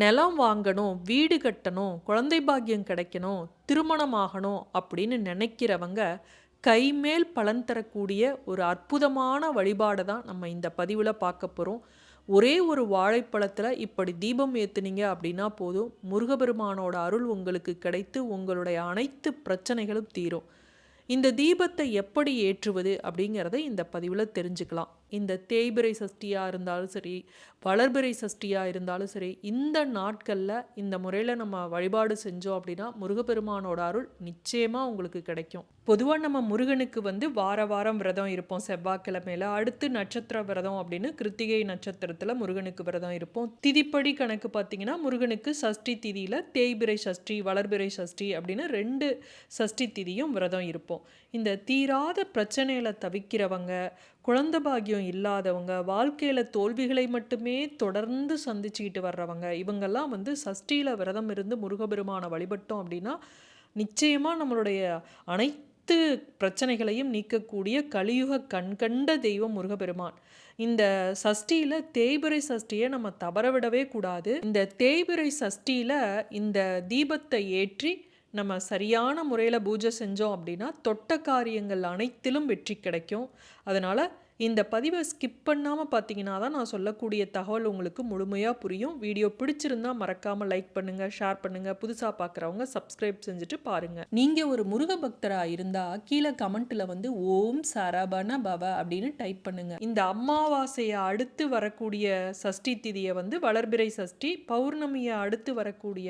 நிலம் வாங்கணும் வீடு கட்டணும் குழந்தை பாக்கியம் கிடைக்கணும் திருமணம் ஆகணும் அப்படின்னு நினைக்கிறவங்க கைமேல் பலன் தரக்கூடிய ஒரு அற்புதமான வழிபாடை தான் நம்ம இந்த பதிவில் பார்க்க போகிறோம் ஒரே ஒரு வாழைப்பழத்தில் இப்படி தீபம் ஏற்றுனீங்க அப்படின்னா போதும். முருகபெருமானோட அருள் உங்களுக்கு கிடைத்து உங்களுடைய அனைத்து பிரச்சனைகளும் தீரும். இந்த தீபத்தை எப்படி ஏற்றுவது அப்படிங்கிறத இந்த பதிவில் தெரிஞ்சுக்கலாம். இந்த தேய்பிரை சஷ்டியாக இருந்தாலும் சரி வளர்பிறை சஷ்டியாக இருந்தாலும் சரி இந்த நாட்களில் இந்த முறையில் நம்ம வழிபாடு செஞ்சோம் அப்படின்னா முருகப்பெருமானோட அருள் நிச்சயமாக உங்களுக்கு கிடைக்கும். பொதுவாக நம்ம முருகனுக்கு வந்து வார வாரம் விரதம் இருப்போம் செவ்வாய்க்கிழமையில். அடுத்து நட்சத்திர விரதம் அப்படின்னு கிருத்திகை நட்சத்திரத்தில் முருகனுக்கு விரதம் இருப்போம். திதிப்படி கணக்கு பார்த்தீங்கன்னா முருகனுக்கு சஷ்டி திதியில் தேய்பிரை சஷ்டி வளர்பிறை சஷ்டி அப்படின்னு ரெண்டு சஷ்டி திதியும் விரதம் இருப்போம். இந்த தீராத பிரச்சனையில் தவிக்கிறவங்க குழந்த பாக்கியம் இல்லாதவங்க வாழ்க்கையில் தோல்விகளை மட்டுமே தொடர்ந்து சந்திச்சுக்கிட்டு வர்றவங்க இவங்கெல்லாம் வந்து சஷ்டியில் விரதம் இருந்து முருகபெருமானை வழிபட்டோம் அப்படின்னா நிச்சயமாக நம்மளுடைய அனைத்து பிரச்சனைகளையும் நீக்கக்கூடிய கலியுக கண்கண்ட தெய்வம் முருகபெருமான் இந்த சஷ்டியில் தேய்பிறை சஷ்டியை நம்ம தவற விடவே கூடாது. இந்த தேய்பிறை சஷ்டியில் இந்த தீபத்தை ஏற்றி நம்ம சரியான முறையில் பூஜை செஞ்சோம் அப்படின்னா தொட்ட காரியங்கள் அனைத்திலும் வெற்றி கிடைக்கும். அதனால் இந்த பதிவை ஸ்கிப் பண்ணாமல் பார்த்தீங்கன்னா தான் நான் சொல்லக்கூடிய தகவல் உங்களுக்கு முழுமையாக புரியும். வீடியோ பிடிச்சிருந்தா மறக்காமல் லைக் பண்ணுங்கள் ஷேர் பண்ணுங்கள் புதுசாக பார்க்குறவங்க சப்ஸ்கிரைப் செஞ்சுட்டு பாருங்கள் நீங்கள் ஒரு முருக பக்தராக இருந்தால் கீழே கமெண்ட்டில் வந்து ஓம் சரபண பவ அப்படின்னு டைப் பண்ணுங்கள் இந்த அமாவாசையை அடுத்து வரக்கூடிய சஷ்டி திதியை வந்து வளர்பிறை சஷ்டி பௌர்ணமியை அடுத்து வரக்கூடிய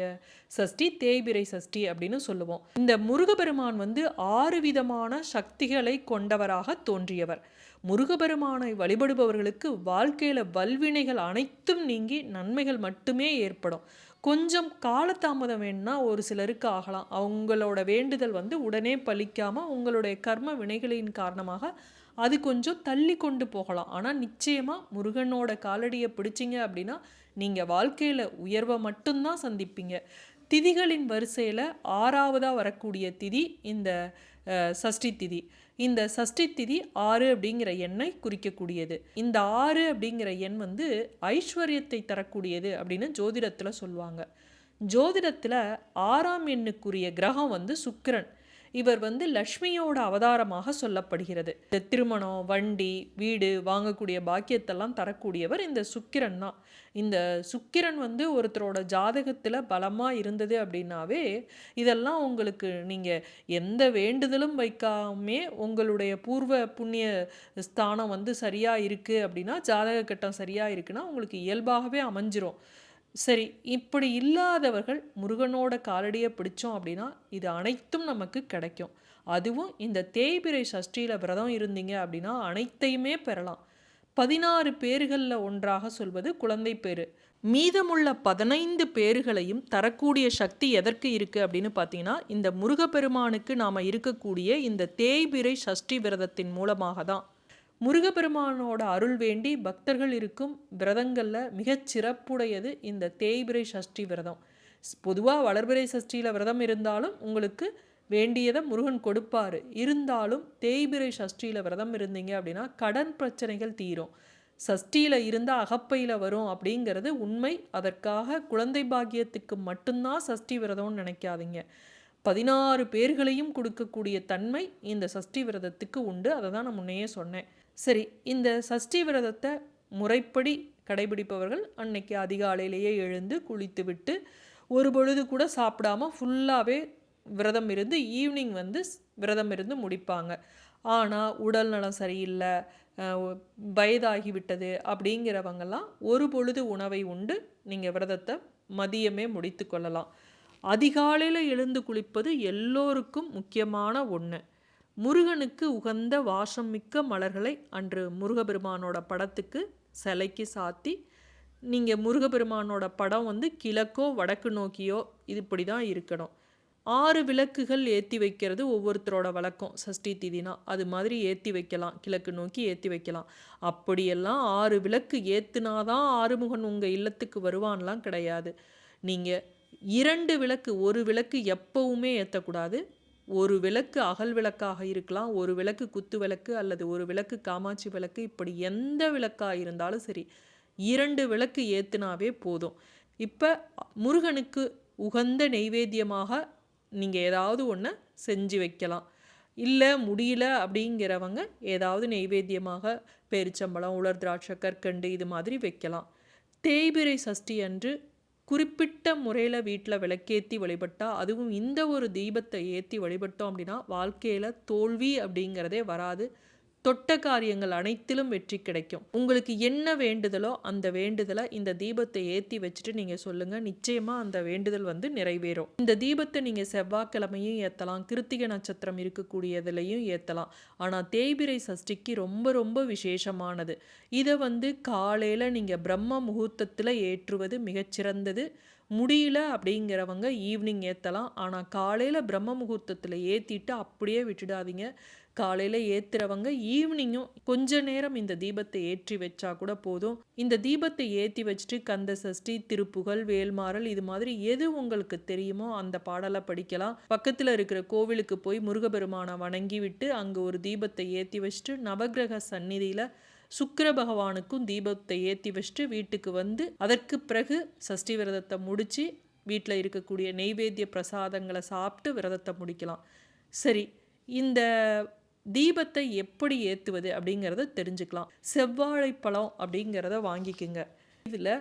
சஷ்டி தேய்பிறை சஷ்டி அப்படின்னு சொல்லுவோம். இந்த முருகபெருமான் வந்து ஆறு விதமான சக்திகளை கொண்டவராக தோன்றியவர். முருகபெருமானை வழிபடுபவர்களுக்கு வாழ்க்கையில் வல்வினைகள் அனைத்தும் நீங்கி நன்மைகள் மட்டுமே ஏற்படும். கொஞ்சம் காலதாமதம் வேணும்னா ஒரு சிலருக்கு ஆகலாம். அவங்களோட வேண்டுதல் வந்து உடனே பலிக்காமல் உங்களுடைய கர்ம வினைகளின் காரணமாக அது கொஞ்சம் தள்ளி கொண்டு போகலாம். ஆனால் நிச்சயமாக முருகனோட காலடியை பிடிச்சிங்க அப்படின்னா நீங்கள் வாழ்க்கையில் உயர்வை மட்டும்தான் சந்திப்பீங்க. திதிகளின் வரிசையில் ஆறாவதாக வரக்கூடிய திதி இந்த சஷ்டி திதி. இந்த சஷ்டி திதி ஆறு அப்படிங்கிற எண்ணை குறிக்கக்கூடியது. இந்த ஆறு அப்படிங்கிற எண் வந்து ஐஸ்வர்யத்தை தரக்கூடியது அப்படின்னு ஜோதிடத்தில் சொல்லுவாங்க. ஜோதிடத்தில் ஆறாம் எண்ணுக்குரிய கிரகம் வந்து சுக்கிரன். இவர் வந்து லக்ஷ்மியோட அவதாரமாக சொல்லப்படுகிறது. இந்த திருமணம் வண்டி வீடு வாங்கக்கூடிய பாக்கியத்தெல்லாம் தரக்கூடியவர் இந்த சுக்கிரன் தான். இந்த சுக்கிரன் வந்து ஒருத்தரோட ஜாதகத்தில் பலமாக இருந்தது அப்படின்னாவே இதெல்லாம் உங்களுக்கு நீங்கள் எந்த வேண்டுதலும் வைக்காமே உங்களுடைய பூர்வ புண்ணிய ஸ்தானம் வந்து சரியாக இருக்குது அப்படின்னா ஜாதக கட்டம் சரியாக இருக்குன்னா உங்களுக்கு இயல்பாகவே அமைஞ்சிரும். சரி இப்படி இல்லாதவர்கள் முருகனோட காலடியை பிடிச்சோம் அப்படின்னா இது அனைத்தும் நமக்கு கிடைக்கும். அதுவும் இந்த தேய்பிரை சஷ்டியில் விரதம் இருந்தீங்க அப்படின்னா அனைத்தையுமே பெறலாம். பதினாறு பேர்களில் ஒன்றாக சொல்வது குழந்தை பேர் மீதமுள்ள பதினைந்து பேர்களையும் தரக்கூடிய சக்தி எதற்கு இருக்குது அப்படின்னு பார்த்தீங்கன்னா இந்த முருகப்பெருமானுக்கு நாம் இருக்கக்கூடிய இந்த தேய்பிரை சஷ்டி விரதத்தின் மூலமாக தான். முருகப்பெருமானோட அருள் வேண்டி பக்தர்கள் இருக்கும் விரதங்களில் மிகச் சிறப்புடையது இந்த தேய்பிரை சஷ்டி விரதம். பொதுவாக வளர்பிறை சஷ்டியில் விரதம் இருந்தாலும் உங்களுக்கு வேண்டியதை முருகன் கொடுப்பாரு. இருந்தாலும் தேய்பிரை சஷ்டியில் விரதம் இருந்தீங்க அப்படின்னா கடன் பிரச்சனைகள் தீரும். சஷ்டியில் இருந்தால் அகப்பையில் வரும் அப்படிங்கிறது உண்மை. அதற்காக குழந்தை பாக்கியத்துக்கு மட்டும்தான் சஷ்டி விரதம்னு நினைக்காதீங்க. பதினாறு பேர்களையும் கொடுக்கக்கூடிய தன்மை இந்த சஷ்டி விரதத்துக்கு உண்டு. அதை தான் நான் முன்னையே சொன்னேன். சரி இந்த சஷ்டி விரதத்தை முறைப்படி கடைபிடிப்பவர்கள் அன்னைக்கு அதிகாலையிலேயே எழுந்து குளித்து விட்டு ஒரு பொழுது கூட சாப்பிடாம ஃபுல்லாகவே விரதம் இருந்து ஈவினிங் வந்து விரதம் இருந்து முடிப்பாங்க. ஆனால் உடல் நலம் சரியில்லை வயதாகிவிட்டது அப்படிங்கிறவங்கெல்லாம் ஒரு பொழுது உணவை உண்டு நீங்கள் விரதத்தை மதியமே முடித்து கொள்ளலாம். அதிகாலையில் எழுந்து குளிப்பது எல்லோருக்கும் முக்கியமான ஒன்று முருகனுக்கு உகந்த வாசம் மிக்க மலர்களை அன்று முருகபெருமானோட படத்துக்கு சிலைக்கு சாத்தி நீங்கள் முருகபெருமானோட படம் வந்து கிழக்கோ வடக்கு நோக்கியோ இது இப்படி தான் இருக்கணும். ஆறு விளக்குகள் ஏற்றி வைக்கிறது ஒவ்வொருத்தரோட வழக்கம். சஷ்டி திதினா அது மாதிரி ஏற்றி வைக்கலாம். கிழக்கு நோக்கி ஏற்றி வைக்கலாம். அப்படியெல்லாம் ஆறு விளக்கு ஏற்றுனாதான் ஆறுமுகன் உங்கள் இல்லத்துக்கு வருவான்லாம் கிடையாது. நீங்கள் இரண்டு விளக்கு ஒரு விளக்கு எப்பவுமே ஏற்றக்கூடாது ஒரு விளக்கு அகல் விளக்காக இருக்கலாம் ஒரு விளக்கு குத்து விளக்கு அல்லது ஒரு விளக்கு காமாட்சி விளக்கு இப்படி எந்த விளக்காக இருந்தாலும் சரி இரண்டு விளக்கு ஏற்றுனாவே போதும். இப்போ முருகனுக்கு உகந்த நெய்வேத்தியமாக நீங்கள் ஏதாவது ஒன்று செஞ்சு வைக்கலாம். இல்லை முடியல அப்படிங்கிறவங்க ஏதாவது நெய்வேத்தியமாக பேரிச்சம்பழம் உலர் திராட்சை கற்கண்டு இது மாதிரி வைக்கலாம். தேய்பிறை சஷ்டி அன்று குறிப்பிட்ட முறையில் வீட்டில் விளக்கேற்றி வழிபட்டால் அதுவும் இந்த ஒரு தீபத்தை ஏற்றி வழிபட்டோம் அப்படின்னா வாழ்க்கையில் தோல்வி அப்படிங்கிறதே வராது. தொட்ட காரியங்கள் அனைத்திலும் வெற்றி கிடைக்கும். உங்களுக்கு என்ன வேண்டுதலோ அந்த வேண்டுதலை இந்த தீபத்தை ஏற்றி வச்சுட்டு நீங்கள் சொல்லுங்கள் நிச்சயமாக அந்த வேண்டுதல் வந்து நிறைவேறும். இந்த தீபத்தை நீங்கள் செவ்வாய்க்கிழமையும் ஏற்றலாம் கிருத்திகை நட்சத்திரம் இருக்கக்கூடியதுலையும் ஏற்றலாம் ஆனால் தேய்பிரை சஷ்டிக்கு ரொம்ப ரொம்ப விசேஷமானது. இதை வந்து காலையில் நீங்கள் பிரம்ம முகூர்த்தத்தில் ஏற்றுவது மிகச்சிறந்தது. முடியல அப்படிங்கிறவங்க ஈவினிங் ஏற்றலாம் ஆனால் காலையில் பிரம்ம முகூர்த்தத்தில் ஏற்றிட்டு அப்படியே விட்டுடாதீங்க. காலையில் ஏற்றுறவங்க ஈவினிங்கும் கொஞ்ச நேரம் இந்த தீபத்தை ஏற்றி வச்சா கூட போதும். இந்த தீபத்தை ஏற்றி வச்சுட்டு கந்த சஷ்டி திருப்புகழ் வேல்மாறல் இது மாதிரி எது உங்களுக்கு தெரியுமோ அந்த பாடலை படிக்கலாம். பக்கத்தில் இருக்கிற கோவிலுக்கு போய் முருகபெருமானை வணங்கி விட்டு அங்கே ஒரு தீபத்தை ஏற்றி வச்சுட்டு நவகிரக சந்நிதியில் சுக்கிர பகவானுக்கும் தீபத்தை ஏற்றி வச்சுட்டு வீட்டுக்கு வந்து அதற்கு பிறகு சஷ்டி விரதத்தை முடித்து வீட்டில் இருக்கக்கூடிய நெய்வேத்திய பிரசாதங்களை சாப்பிட்டு விரதத்தை முடிக்கலாம். சரி இந்த தீபத்தை எப்படி ஏற்றுவது அப்படிங்கிறத தெரிஞ்சுக்கலாம். செவ்வாழைப்பழம் அப்படிங்கிறத வாங்கிக்கோங்க. இதில்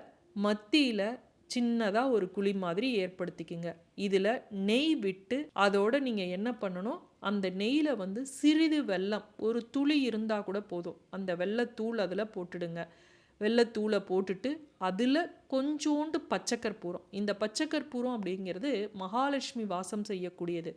மத்தியில் சின்னதாக ஒரு குழி மாதிரி ஏற்படுத்திக்கோங்க. இதில் நெய் விட்டு அதோட நீங்கள் என்ன பண்ணணும்? அந்த நெய்யில் வந்து சிறிது வெல்லம் ஒரு துளி இருந்தால் கூட போதும். அந்த வெள்ளத்தூள் அதில் போட்டுடுங்க. வெள்ளத்தூளை போட்டுட்டு அதில் கொஞ்சோண்டு பச்சைக்கற்பூரம் இந்த பச்சைக்கற்பூரம் அப்படிங்கிறது மகாலட்சுமி வாசம் செய்யக்கூடியது.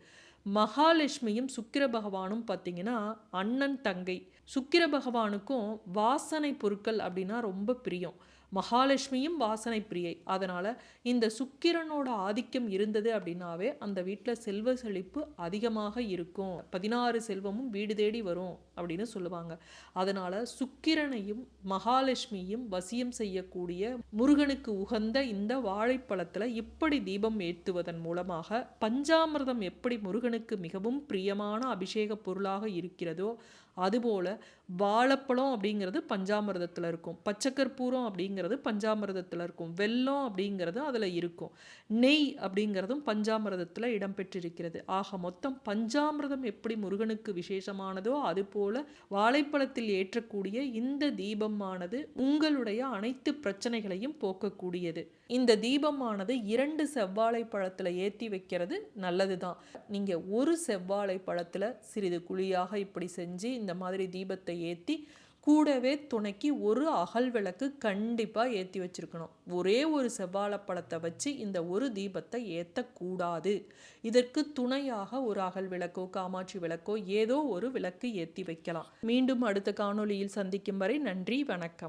மகாலட்சுமியும் சுக்கிர பகவானும் பார்த்தீங்கன்னா அண்ணன் தங்கை. சுக்கிர பகவானுக்கும் வாசனை பொருட்கள் அப்படின்னா ரொம்ப பிரியம். மகாலட்சுமியும் வாசனை பிரியை அதனால் இந்த சுக்கிரனோட ஆதிக்கம் இருந்தது அப்படின்னாவே அந்த வீட்டில் செல்வ செழிப்பு அதிகமாக இருக்கும். பதினாறு செல்வமும் வீடு தேடி வரும் அப்படின்னு சொல்லுவாங்க. அதனால் சுக்கிரனையும் மகாலட்சுமியும் வசியம் செய்யக்கூடிய முருகனுக்கு உகந்த இந்த வாழைப்பழத்தில் இப்படி தீபம் ஏற்றுவதன் மூலமாக பஞ்சாமிர்தம் எப்படி முருகனுக்கு மிகவும் பிரியமான அபிஷேக பொருளாக இருக்கிறதோ அதுபோல் வாழைப்பழம் அப்படிங்கிறது பஞ்சாமிரதத்தில் இருக்கும். பச்சைக்கற்பூரம் அப்படிங்கிறது பஞ்சாமிரதத்தில் இருக்கும். வெல்லம் அப்படிங்கிறது அதில் இருக்கும். நெய் அப்படிங்கிறதும் பஞ்சாமிரதத்தில் இடம்பெற்றிருக்கிறது. ஆக மொத்தம் பஞ்சாமிரதம் எப்படி முருகனுக்கு விசேஷமானதோ அதுபோல் வாழைப்பழத்தில் ஏற்றக்கூடிய இந்த தீபமானது உங்களுடைய அனைத்து பிரச்சனைகளையும் போக்கக்கூடியது. இந்த தீபமானது இரண்டு செவ்வாழை பழத்தில் ஏற்றி வைக்கிறது நல்லது தான் நீங்கள் ஒரு செவ்வாழை பழத்தில் சிறிது குழியாக இப்படி செஞ்சு இந்த மாதிரி தீபத்தை ஏற்றி கூடவே துணைக்கு ஒரு அகல் விளக்கு கண்டிப்பாக ஏற்றி வச்சுருக்கணும். ஒரே ஒரு செவ்வாழைப்பழத்தை வச்சு இந்த ஒரு தீபத்தை ஏற்றக்கூடாது இதற்கு துணையாக ஒரு அகல் விளக்கோ காமாட்சி விளக்கோ ஏதோ ஒரு விளக்கு ஏற்றி வைக்கலாம். மீண்டும் அடுத்த காணொளியில் சந்திக்கும் வரை நன்றி வணக்கம்.